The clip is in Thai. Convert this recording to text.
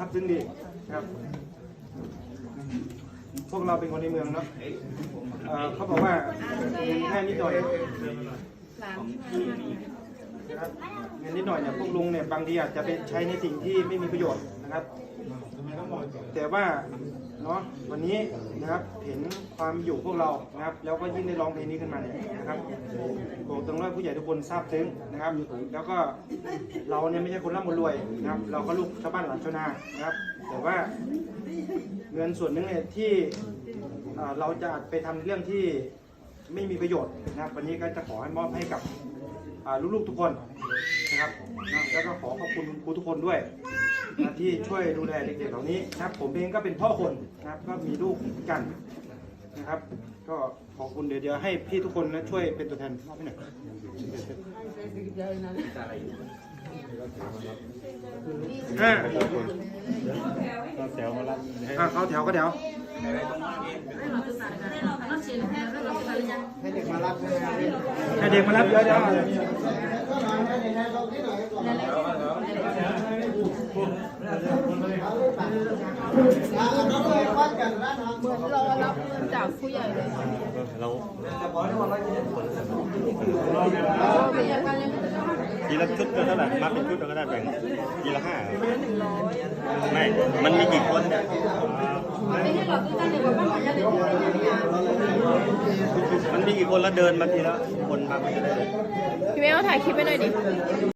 ทับซึ้งดีนะครับ พวกเราเป็นคนในเมืองเนาะเอ่อเขาบอกว่าเงินแค่นิดหน่อย นะครับเงินนิดหน่อยเนี่ยพวกลุงเนี่ยบางทีอาจจะไปใช้ในสิ่งที่ไม่มีประโยชน์นะครับ แต่ว่าเนาะวันนี้นะครับเห็นความอยู่พวกเรานะครับ แล้วก็ยิ่งได้ร้องเพลงนี้ขึ้นมาเนี่ยนะครับบอกตรงว่าผู้ใหญ่ทุกคนทราบซึ้งนะครับ แล้วก็เราเนี่ยไม่ใช่คนร่ำคนรวยนะครับ เราก็ลูกชาวบ้านหลานชาวนานะครับ แต่ว่าเงินส่วนหนึ่งเนี่ยที่เราจะไปทำเรื่องที่ไม่มีประโยชน์นะครับ วันนี้ก็จะขอให้มอบให้กับ ลูกๆทุกคนนะครับนะแล้วก็ขอขอบคุณครูทุกคนด้วยนะที่ช่วยดูแลเด็กๆเหล่านี้นะครับ ผมเองก็เป็นพ่อคนนะครับ ก็มีลูกเหมือนกันนะครับ ก็ขอบคุณเดี๋ยวเดี๋ยวให้พี่ทุกคนนะช่วยเป็นตัวแทนมอบให้หน่อยห้าก็แซวมาละอะเข้าแถวก็แถว ให้เด็กมารับให้เด็กมารับเดี๋ยวเดี๋ยวเหมือนรอรับเงินจากผู้ใหญ่เลยเราเป็นอย่างกันยังไงทีละชุดก็เท่าไหร่มาเป็นชุดก็ได้แบ่งทีละห้าไม่ มันมีกี่คนเนี่ย มันมีกี่คนแล้วเดินมาทีละคนมามันจะได้ พี่เม่เอาถ่ายคลิปไปหน่อยดิ